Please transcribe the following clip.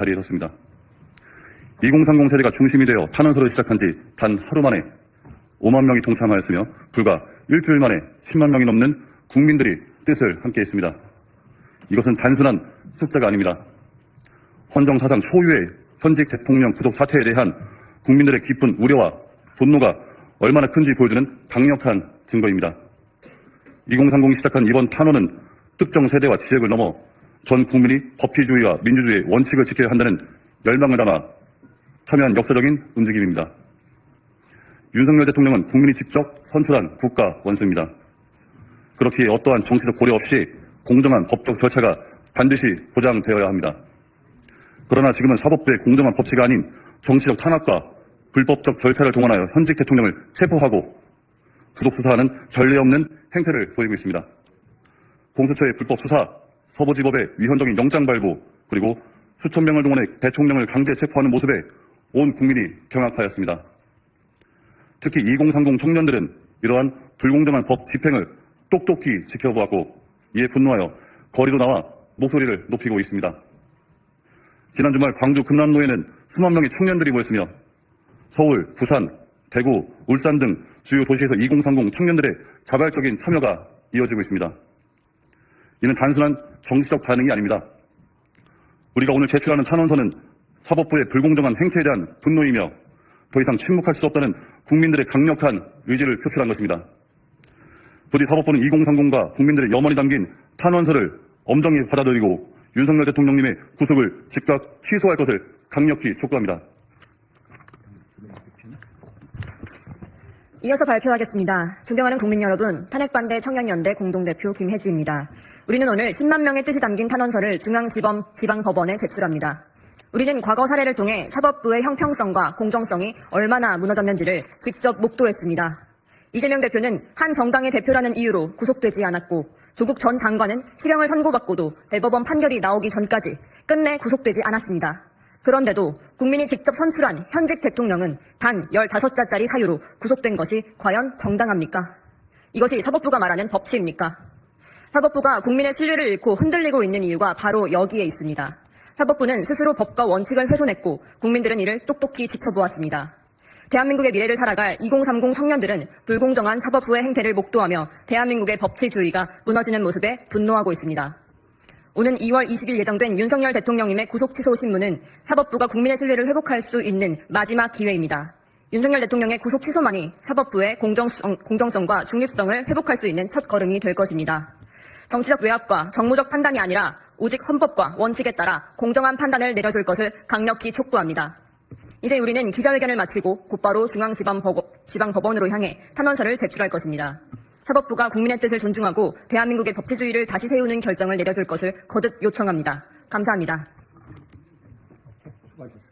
자리에 섰습니다. 2030 세대가 중심이 되어 탄원서를 시작한 지 단 하루 만에 5만 명이 동참하였으며 불과 일주일 만에 10만 명이 넘는 국민들이 뜻을 함께 했습니다. 이것은 단순한 숫자가 아닙니다. 헌정사상 초유의 현직 대통령 구속 사태에 대한 국민들의 깊은 우려와 분노가 얼마나 큰지 보여주는 강력한 증거입니다. 2030이 시작한 이번 탄원은 특정 세대와 지역을 넘어 전 국민이 법치주의와 민주주의의 원칙을 지켜야 한다는 열망을 담아 참여한 역사적인 움직임입니다. 윤석열 대통령은 국민이 직접 선출한 국가 원수입니다. 그렇기에 어떠한 정치적 고려 없이 공정한 법적 절차가 반드시 보장되어야 합니다. 그러나 지금은 사법부의 공정한 법치가 아닌 정치적 탄압과 불법적 절차를 동원하여 현직 대통령을 체포하고 구속 수사하는 전례 없는 행태를 보이고 있습니다. 공수처의 불법 수사, 서부지법의 위헌적인 영장 발부, 그리고 수천 명을 동원해 대통령을 강제 체포하는 모습에 온 국민이 경악하였습니다. 특히 2030 청년들은 이러한 불공정한 법 집행을 똑똑히 지켜보았고 이에 분노하여 거리로 나와 목소리를 높이고 있습니다. 지난 주말 광주 금남로에는 수만 명의 청년들이 모였으며 서울, 부산, 대구, 울산 등 주요 도시에서 2030 청년들의 자발적인 참여가 이어지고 있습니다. 이는 단순한 정치적 반응이 아닙니다. 우리가 오늘 제출하는 탄원서는 사법부의 불공정한 행태에 대한 분노이며 더 이상 침묵할 수 없다는 국민들의 강력한 의지를 표출한 것입니다. 부디 사법부는 2030과 국민들의 염원이 담긴 탄원서를 엄정히 받아들이고 윤석열 대통령님의 구속을 즉각 취소할 것을 강력히 촉구합니다. 이어서 발표하겠습니다. 존경하는 국민 여러분, 탄핵반대 청년연대 공동대표 김혜지입니다. 우리는 오늘 10만 명의 뜻이 담긴 탄원서를 중앙지검 지방법원에 제출합니다. 우리는 과거 사례를 통해 사법부의 형평성과 공정성이 얼마나 무너졌는지를 직접 목도했습니다. 이재명 대표는 한 정당의 대표라는 이유로 구속되지 않았고 조국 전 장관은 실형을 선고받고도 대법원 판결이 나오기 전까지 끝내 구속되지 않았습니다. 그런데도 국민이 직접 선출한 현직 대통령은 단 15자짜리 사유로 구속된 것이 과연 정당합니까? 이것이 사법부가 말하는 법치입니까? 사법부가 국민의 신뢰를 잃고 흔들리고 있는 이유가 바로 여기에 있습니다. 사법부는 스스로 법과 원칙을 훼손했고 국민들은 이를 똑똑히 지켜보았습니다. 대한민국의 미래를 살아갈 2030 청년들은 불공정한 사법부의 행태를 목도하며 대한민국의 법치주의가 무너지는 모습에 분노하고 있습니다. 오는 2월 20일 예정된 윤석열 대통령님의 구속 취소 신문은 사법부가 국민의 신뢰를 회복할 수 있는 마지막 기회입니다. 윤석열 대통령의 구속 취소만이 사법부의 공정성, 공정성과 중립성을 회복할 수 있는 첫 걸음이 될 것입니다. 정치적 외압과 정무적 판단이 아니라 오직 헌법과 원칙에 따라 공정한 판단을 내려줄 것을 강력히 촉구합니다. 이제 우리는 기자회견을 마치고 곧바로 중앙지방법원으로 향해 탄원서를 제출할 것입니다. 사법부가 국민의 뜻을 존중하고 대한민국의 법치주의를 다시 세우는 결정을 내려줄 것을 거듭 요청합니다. 감사합니다. 수고하셨습니다.